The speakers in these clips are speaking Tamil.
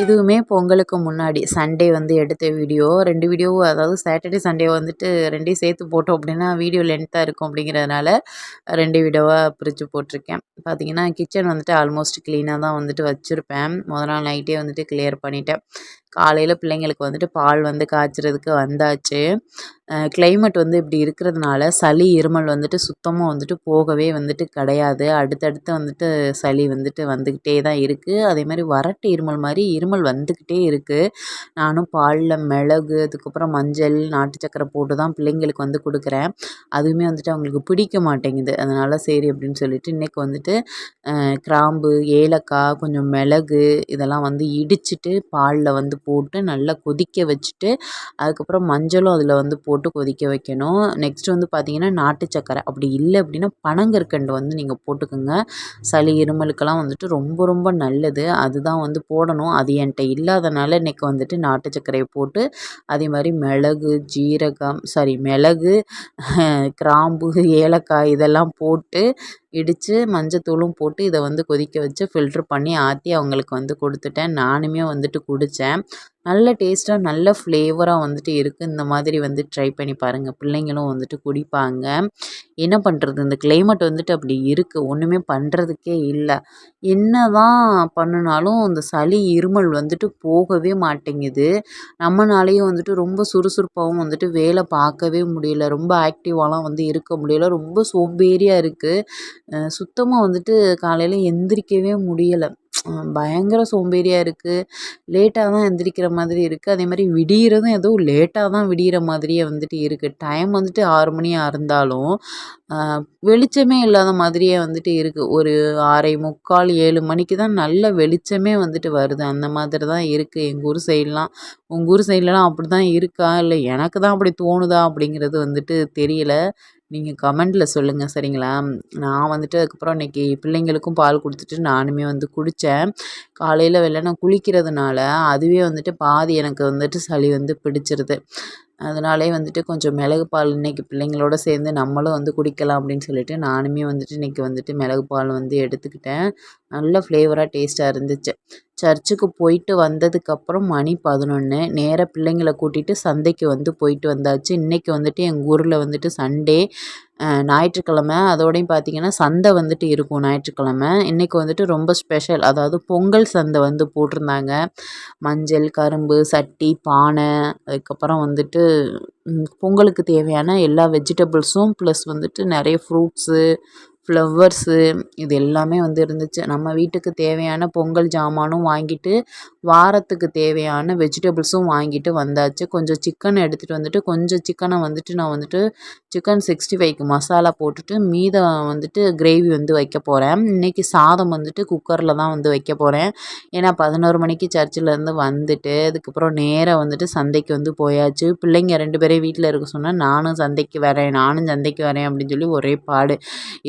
இதுவுமே பொங்கலுக்கு முன்னாடி. சண்டே வந்து எடுத்த வீடியோ ரெண்டு வீடியோவும் அதாவது சாட்டர்டே சண்டே வந்துட்டு ரெண்டையும் சேர்த்து போட்டோம் அப்படின்னா வீடியோ லென்த்தாக இருக்கும் அப்படிங்கிறதுனால ரெண்டு வீடியோவாக பிரித்து போட்டிருக்கேன். பார்த்தீங்கன்னா கிச்சன் வந்துட்டு ஆல்மோஸ்ட் க்ளீனாக தான் வந்துட்டு வச்சுருப்பேன். முத நாள் நைட்டே வந்துட்டு கிளியர் பண்ணிட்டேன். காலையில் பிள்ளைங்களுக்கு வந்துட்டு பால் வந்து காய்ச்சறதுக்கு வந்தாச்சு. கிளைமேட் வந்து இப்படி இருக்கிறதுனால சளி இருமல் வந்துட்டு சுத்தமாக வந்துட்டு போகவே வந்துட்டு கிடையாது. அடுத்தடுத்து வந்துட்டு சளி வந்துட்டு வந்துக்கிட்டே தான் இருக்குது அதே மாதிரி வறட்டு இருமல் மாதிரி இருமல் வந்துக்கிட்டே இருக்குது நானும் பாலில் மிளகு அதுக்கப்புறம் மஞ்சள் நாட்டு சக்கரை போட்டு தான் பிள்ளைங்களுக்கு வந்து கொடுக்குறேன். அதுவுமே வந்துட்டு அவங்களுக்கு பிடிக்க மாட்டேங்குது. அதனால் சரி அப்படின்னு சொல்லிட்டு இன்றைக்கி வந்துட்டு கிராம்பு ஏலக்காய் கொஞ்சம் மிளகு இதெல்லாம் வந்து இடிச்சிட்டு பாலில் வந்து போட்டு நல்லா கொதிக்க வச்சுட்டு அதுக்கப்புறம் மஞ்சளும் அதில் வந்து போட்டு கொதிக்க வைக்கணும். நெக்ஸ்ட் வந்து பார்த்திங்கன்னா நாட்டு சக்கரை. அப்படி இல்லை அப்படின்னா பனங்கற்கண்டு வந்து நீங்கள் போட்டுக்கோங்க. சளி இருமலுக்கெல்லாம் வந்துட்டு ரொம்ப ரொம்ப நல்லது. அதுதான் வந்து போடணும். அது என்கிட்ட இல்லாதனால இன்றைக்கி வந்துட்டு நாட்டு சர்க்கரையை போட்டு அதே மாதிரி மிளகு ஜீரகம் சாரி மிளகு கிராம்பு ஏலக்காய் இதெல்லாம் போட்டு இடித்து மஞ்சத்தூளும் போட்டு இதை வந்து கொதிக்க வச்சு ஃபில்ட்ரு பண்ணி ஆற்றி அவங்களுக்கு வந்து கொடுத்துட்டேன். நானுமே வந்துட்டு குடித்தேன் நல்ல டேஸ்ட்டாக நல்ல ஃப்ளேவராக வந்துட்டு இருக்குது இந்த மாதிரி வந்து ட்ரை பண்ணி பாருங்கள் பிள்ளைங்களும் வந்துட்டு குடிப்பாங்க. என்ன பண்ணுறது இந்த கிளைமேட் வந்துட்டு அப்படி இருக்குது ஒன்றுமே பண்ணுறதுக்கே இல்லை. என்ன தான் பண்ணினாலும் இந்த சளி இருமல் வந்துட்டு போகவே மாட்டேங்குது. நம்மனாலேயும் வந்துட்டு ரொம்ப சுறுசுறுப்பாகவும் வந்துட்டு வேலை பார்க்கவே முடியல. ரொம்ப ஆக்டிவாலாம் வந்து இருக்க முடியல. ரொம்ப சோம்பேறியாக இருக்குது சுத்தமாக வந்துட்டு காலையில் எந்திரிக்கவே முடியலை. பயங்கர சோம்பேறியாக இருக்குது லேட்டாக தான் எந்திரிக்கிற மாதிரி இருக்குது அதே மாதிரி விடியறதும் ஏதோ லேட்டாக தான் விடிகிற மாதிரியே வந்துட்டு இருக்குது டைம் வந்துட்டு ஆறு மணியாக இருந்தாலும் வெளிச்சமே இல்லாத மாதிரியே வந்துட்டு இருக்குது ஒரு ஆறை முக்கால் ஏழு மணிக்கு தான் நல்ல வெளிச்சமே வந்துட்டு வருது. அந்த மாதிரி தான் இருக்குது எங்கள் ஊர் சைட்லாம். உங்கள் ஊர் சைட்லலாம் அப்படி தான் இருக்கா? இல்லை எனக்கு தான் அப்படி தோணுதா? அப்படிங்கிறது வந்துட்டு தெரியல. நீங்கள் கமெண்டில் சொல்லுங்கள் சரிங்களா? நான் வந்துட்டு அதுக்கப்புறம் இன்றைக்கி பிள்ளைங்களுக்கும் பால் கொடுத்துட்டு நானுமே வந்து குடித்தேன் காலையில் வெள்ளன குளிக்கிறதுனால அதுவே வந்துட்டு பாதி எனக்கு வந்துட்டு சளி வந்து பிடிச்சிருது. அதனாலே வந்துட்டு கொஞ்சம் மிளகு பால் இன்றைக்கி பிள்ளைங்களோட சேர்ந்து நம்மளும் வந்து குடிக்கலாம் அப்படின்னு சொல்லிட்டு நானுமே வந்துட்டு இன்றைக்கி வந்துட்டு மிளகு பால் வந்து எடுத்துக்கிட்டேன். நல்ல ஃப்ளேவராக டேஸ்ட்டாக இருந்துச்சு. சர்ச்சுக்கு போயிட்டு வந்ததுக்கப்புறம் மணி பதினொன்று நேராக பிள்ளைங்களை கூட்டிகிட்டு சந்தைக்கு வந்து போயிட்டு வந்தாச்சு. இன்றைக்கி வந்துட்டு எங்கள் ஊரில் வந்துட்டு சண்டே. ஞாயிற்றுக்கிழம. அதோடையும் பார்த்திங்கன்னா சந்தை வந்துட்டு இருக்கும் ஞாயிற்றுக்கிழம. இன்றைக்கி வந்துட்டு ரொம்ப ஸ்பெஷல். அதாவது பொங்கல் சந்தை வந்து போட்டிருந்தாங்க. மஞ்சள் கரும்பு சட்டி பானை. அதுக்கப்புறம் வந்துட்டு பொங்கலுக்கு தேவையான எல்லா வெஜிடபிள்ஸும் ப்ளஸ் வந்துட்டு நிறைய ஃப்ரூட்ஸு ஃப்ளவர்ஸு இது எல்லாமே வந்து இருந்துச்சு. நம்ம வீட்டுக்கு தேவையான பொங்கல் ஜாமானும் வாங்கிட்டு வாரத்துக்கு தேவையான வெஜிடபிள்ஸும் வாங்கிட்டு வந்தாச்சு. கொஞ்சம் சிக்கன் எடுத்துகிட்டு வந்துட்டு கொஞ்சம் சிக்கனை வந்துட்டு நான் வந்துட்டு சிக்கன் சிக்ஸ்டி ஃபைவ்க்கு மசாலா போட்டுட்டு மீதம் வந்துட்டு கிரேவி வந்து வைக்க போகிறேன் இன்றைக்கி சாதம் வந்துட்டு குக்கரில் தான் வந்து வைக்க போகிறேன் ஏன்னா பதினோரு மணிக்கு சர்ச்சிலேருந்து வந்துட்டு அதுக்கப்புறம் நேராக வந்துட்டு சந்தைக்கு வந்து போயாச்சு. பிள்ளைங்க ரெண்டு பேரையும் வீட்டில் இருக்க சொன்னால் நானும் சந்தைக்கு வரேன் நானும் சந்தைக்கு வரேன் அப்படின்னு சொல்லி ஒரே பாடு.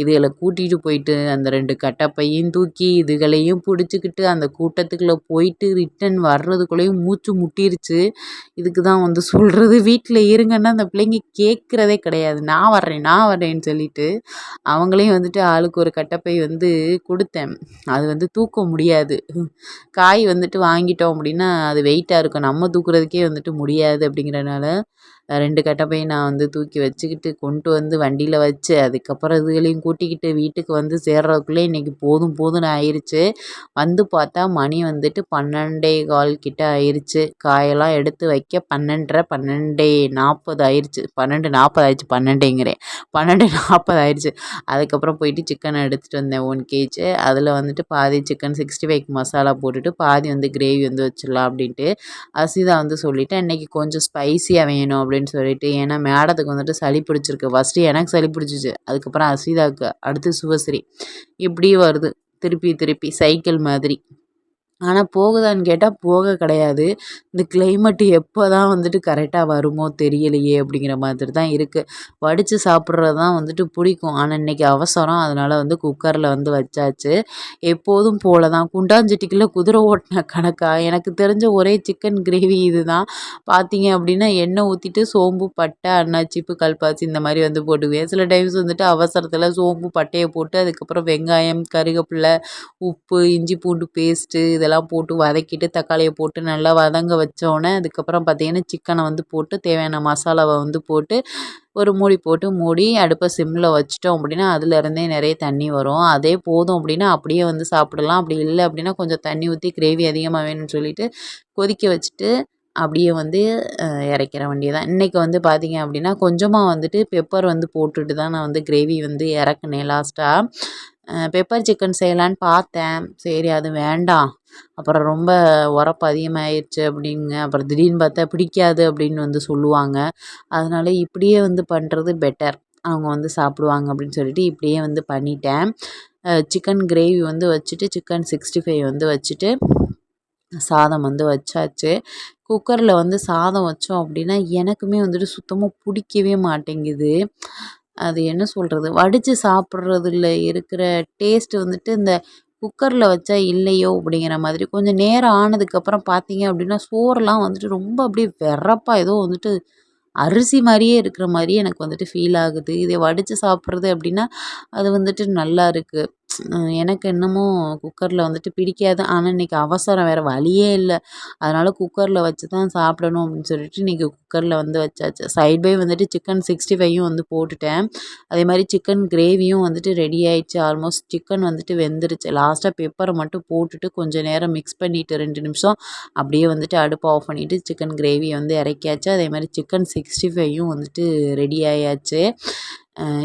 இது இதுகளை கூட்டிகிட்டு போயிட்டு அந்த ரெண்டு கட்டப்பையும் தூக்கி இதுகளையும் பிடிச்சிக்கிட்டு அந்த கூட்டத்துக்குள்ளே போயிட்டு ரிட்டன் வர்றதுக்குள்ளேயும் மூச்சு முட்டிருச்சு. இதுக்கு தான் வந்து சொல்கிறது வீட்டில் இருங்கன்னா அந்த பிள்ளைங்க கேட்குறதே கிடையாது. நான் வர்றேன் நான் வர்றேன்னு சொல்லிட்டு அவங்களையும் வந்துட்டு ஆளுக்கு ஒரு கட்டப்பை வந்து கொடுத்தேன். அது வந்து தூக்க முடியாது. காய் வந்துட்டு வாங்கிட்டோம் அப்படின்னா அது வெயிட்டாக இருக்கும். நம்ம தூக்குறதுக்கே வந்துட்டு முடியாது அப்படிங்கிறனால ரெண்டு கட்டப்பையும் நான் வந்து தூக்கி வச்சுக்கிட்டு கொண்டு வந்து வண்டியில் வச்சு அதுக்கப்புறம் இதுகளையும் கூட்டிக்கிட்டு வீட்டுக்கு வந்து சேர்றதுக்குள்ளே இன்றைக்கி போதும் போதும்னு ஆயிடுச்சு வந்து பார்த்தா மணி வந்துட்டு பன்னெண்டே கால் கிட்ட ஆயிடுச்சு காயெல்லாம் எடுத்து வைக்க பன்னெண்டரை பன்னெண்டே நாற்பது ஆயிடுச்சு பன்னெண்டு நாற்பது ஆயிடுச்சு பன்னெண்டேங்கிறேன். பன்னெண்டு நாற்பது ஆயிடுச்சு அதுக்கப்புறம் போயிட்டு சிக்கனை எடுத்துகிட்டு வந்தேன் ஒன் கேஜி அதில் வந்துட்டு பாதி சிக்கன் சிக்ஸ்டி ஃபைவ் மசாலா போட்டுட்டு பாதி வந்து கிரேவி வந்து வச்சிடலாம் அப்படின்ட்டு அசிதா வந்து சொல்லிவிட்டு இன்றைக்கி கொஞ்சம் ஸ்பைசியாக வேணும் அப்படின்னு அப்படின்னு சொல்லிட்டு ஏன்னா மேடத்துக்கு வந்துட்டு சளி பிடிச்சிருக்கு. ஃபஸ்ட்டு எனக்கு சளி பிடிச்சிச்சு. அதுக்கப்புறம் அசீதாவுக்கு அடுத்து சுபஸ்ரீ. இப்படி வருது. திருப்பி திருப்பி சைக்கிள் மாதிரி. ஆனால் போகுதான்னு கேட்டால் போக கிடையாது. இந்த கிளைமேட்டு எப்போ தான் வந்துட்டு கரெக்டாக வருமோ தெரியலையே அப்படிங்கிற மாதிரி தான் இருக்குது வடித்து சாப்பிட்றது தான் வந்துட்டு பிடிக்கும். ஆனால் இன்றைக்கி அவசரம். அதனால் வந்து குக்கரில் வந்து வச்சாச்சு. எப்போதும் போல தான் குண்டாஞ்சட்டிக்குள்ளே குதிரை ஓட்டின கணக்கா? எனக்கு தெரிஞ்ச ஒரே சிக்கன் கிரேவி இது தான் பார்த்தீங்க அப்படின்னா எண்ணெய் ஊற்றிட்டு சோம்பு பட்டை அன்னாச்சிப்பு கல்பாச்சி இந்த மாதிரி வந்து போட்டுக்குவேன். சில டைம்ஸ் வந்துட்டு அவசரத்தில் சோம்பு பட்டையை போட்டு அதுக்கப்புறம் வெங்காயம் கருகப்பில்லை உப்பு இஞ்சி பூண்டு பேஸ்ட்டு இதெல்லாம் இதெல்லாம் போட்டு வதக்கிட்டு தக்காளியை போட்டு நல்லா வதங்க வச்சோடனே அதுக்கப்புறம் பார்த்திங்கன்னா சிக்கனை வந்து போட்டு தேவையான மசாலாவை வந்து போட்டு ஒரு மூடி போட்டு மூடி அடுப்பை சிம்மில் வச்சிட்டோம் அப்படின்னா அதுலேருந்தே நிறைய தண்ணி வரும். அதே போதும் அப்படின்னா அப்படியே வந்து சாப்பிடலாம். அப்படி இல்லை அப்படின்னா கொஞ்சம் தண்ணி ஊற்றி கிரேவி அதிகமாக வேணும்னு சொல்லிட்டு கொதிக்க வச்சுட்டு அப்படியே வந்து இறக்கிற வேண்டியதான் இன்றைக்கி வந்து பார்த்திங்க அப்படின்னா கொஞ்சமாக வந்துட்டு பெப்பர் வந்து போட்டுட்டு தான் நான் வந்து கிரேவி வந்து இறக்குனேன் லாஸ்ட்டாக பெப்பர் சிக்கன் செய்யலான்னு பார்த்தேன். சரி அது வேண்டாம். அப்புறம் ரொம்ப உரப்பு அதிகமாகிடுச்சு அப்படிங்க. அப்புறம் திடீர்னு பார்த்தா பிடிக்காது அப்படின்னு வந்து சொல்லுவாங்க. அதனால இப்படியே வந்து பண்ணுறது பெட்டர் அவங்க வந்து சாப்பிடுவாங்க அப்படின்னு சொல்லிட்டு இப்படியே வந்து பண்ணிட்டேன். சிக்கன் கிரேவி வந்து வச்சுட்டு சிக்கன் சிக்ஸ்டி ஃபைவ் வந்து வச்சுட்டு சாதம் வந்து வச்சாச்சு. குக்கரில் வந்து சாதம் வச்சோம் அப்படின்னா எனக்குமே வந்துட்டு சுத்தமாக பிடிக்கவே மாட்டேங்குது. அது என்ன சொல்கிறது வடித்து சாப்பிட்றதுல இருக்கிற டேஸ்ட்டு வந்துட்டு இந்த குக்கரில் வச்சா இல்லையோ அப்படிங்கிற மாதிரி. கொஞ்சம் நேரம் ஆனதுக்கப்புறம் பார்த்தீங்க அப்படின்னா சோறுலாம் வந்துட்டு ரொம்ப அப்படியே வெறப்பாக ஏதோ வந்துட்டு அரிசி மாதிரியே இருக்கிற மாதிரியே எனக்கு வந்துட்டு ஃபீல் ஆகுது. இதை வடித்து சாப்பிட்றது அப்படின்னா அது வந்துட்டு நல்லா இருக்குது எனக்கு என்னமோ குக்கரில் வந்துட்டு பிடிக்காது. ஆனால் இன்றைக்கி அவசரம் வேறு வழியே இல்லை. அதனால் குக்கரில் வச்சு தான் சாப்பிடணும் அப்படின்னு சொல்லிட்டு இன்றைக்கி குக்கரில் வந்து வச்சாச்சு. சைட் பை வந்துட்டு சிக்கன் சிக்ஸ்டி ஃபைவும் வந்து போட்டுட்டேன். அதே மாதிரி சிக்கன் கிரேவியும் வந்துட்டு ரெடி ஆயிடுச்சு. ஆல்மோஸ்ட் சிக்கன் வந்துட்டு வெந்துருச்சு. லாஸ்ட்டாக பெப்பரை மட்டும் போட்டுட்டு கொஞ்சம் நேரம் மிக்ஸ் பண்ணிவிட்டு ரெண்டு நிமிஷம் அப்படியே வந்துட்டு அடுப்பை ஆஃப் பண்ணிவிட்டு சிக்கன் கிரேவி வந்து இறக்கியாச்சு. அதே மாதிரி சிக்கன் சிக்ஸ்டி ஃபைவும் வந்துட்டு ரெடி ஆயாச்சு.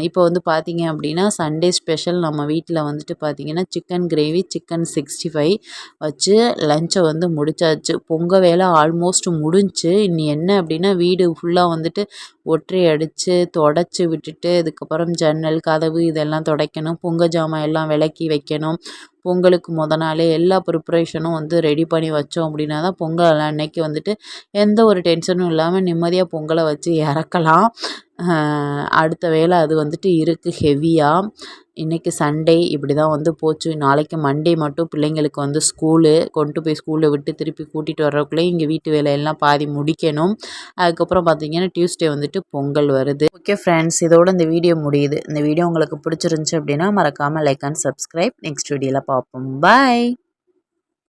இப்போ வந்து பார்த்திங்க அப்படின்னா சண்டே ஸ்பெஷல் நம்ம வீட்டில் வந்துட்டு பார்த்திங்கன்னா chicken gravy chicken sixty five வச்சு லஞ்சை வந்து முடிச்சாச்சு. பொங்கல் வேலை ஆல்மோஸ்ட் முடிஞ்சு இனி என்ன அப்படின்னா வீடு ஃபுல்லாக வந்துட்டு ஒற்றை அடித்து தொடச்சி விட்டுட்டு அதுக்கப்புறம் ஜன்னல் கதவு இதெல்லாம் துடைக்கணும். பொங்கல் ஜாமான் எல்லாம் விளக்கி வைக்கணும். பொங்கலுக்கு முத நாளே எல்லா ப்ரிப்ரேஷனும் வந்து ரெடி பண்ணி வச்சோம் அப்படின்னா தான் பொங்கல் அன்னைக்கு வந்துட்டு எந்த ஒரு டென்ஷனும் இல்லாமல் நிம்மதியாக பொங்கலை வச்சு இறக்கலாம். அடுத்த வேலை அது வந்துட்டு இருக்குது ஹெவியாக இன்றைக்கி சண்டே இப்படி தான் வந்து போச்சு. நாளைக்கு மண்டே மட்டும் பிள்ளைங்களுக்கு வந்து ஸ்கூலு கொண்டு போய் ஸ்கூலில் விட்டு திருப்பி கூட்டிகிட்டு வர்றதுக்குள்ளே இங்கே வீட்டு வேலையெல்லாம் பாதி முடிக்கணும். அதுக்கப்புறம் பார்த்திங்கன்னா டியூஸ்டே வந்துட்டு பொங்கல் வருது. ஓகே ஃப்ரெண்ட்ஸ் இதோட இந்த வீடியோ முடியுது. இந்த வீடியோ உங்களுக்கு பிடிச்சிருந்துச்சி அப்படின்னா மறக்காமல் லைக் அண்ட் சப்ஸ்கிரைப் நெக்ஸ்ட் வீடியோவில் பார்ப்போம். பாய்